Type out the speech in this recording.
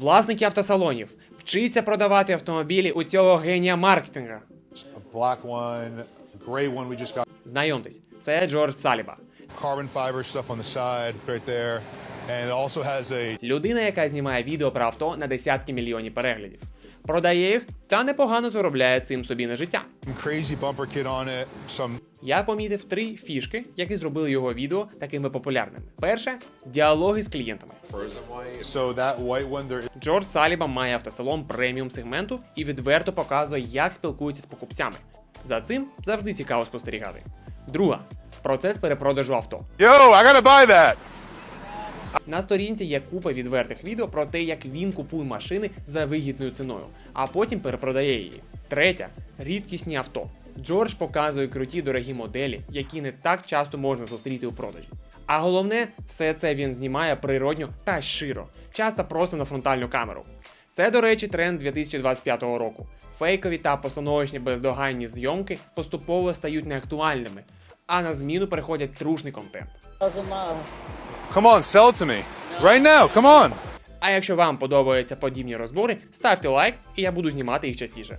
Власники автосалонів вчиться продавати автомобілі у цього генія маркетинга. One, one we just got. Знайомтесь, це Джордж Саліба. Carbon fiber stuff on the side right there. A Людина, яка знімає відео про авто на десятки мільйонів переглядів. Продає їх та непогано заробляє цим собі на життя. crazy bumper kit on it, some Я помітив три фішки, які зробили його відео такими популярними. Перше діалоги з клієнтами. so that white one Джордж Саліба має автосалон преміум сегменту і відверто показує, як спілкується з покупцями. За цим завжди цікаво спостерігати. Друга процес перепродажу авто. Yo, I gotta buy that. На сторінці є купа відвертих відео про те, як він купує машини за вигідною ціною, а потім перепродає її. Третя рідкісні авто. Джордж показує круті дорогі моделі, які не так часто можна зустріти у продажі. А головне, все це він знімає природньо та щиро, часто просто на фронтальну камеру. Це, до речі, тренд 2025 року. Фейкові та постановочні бездоганні зйомки поступово стають неактуальними, а на зміну переходять трушний контент. Come on, sell it to me. Right now, come on. А якщо вам подобаються подібні розбори, ставте лайк, і я буду знімати їх частіше.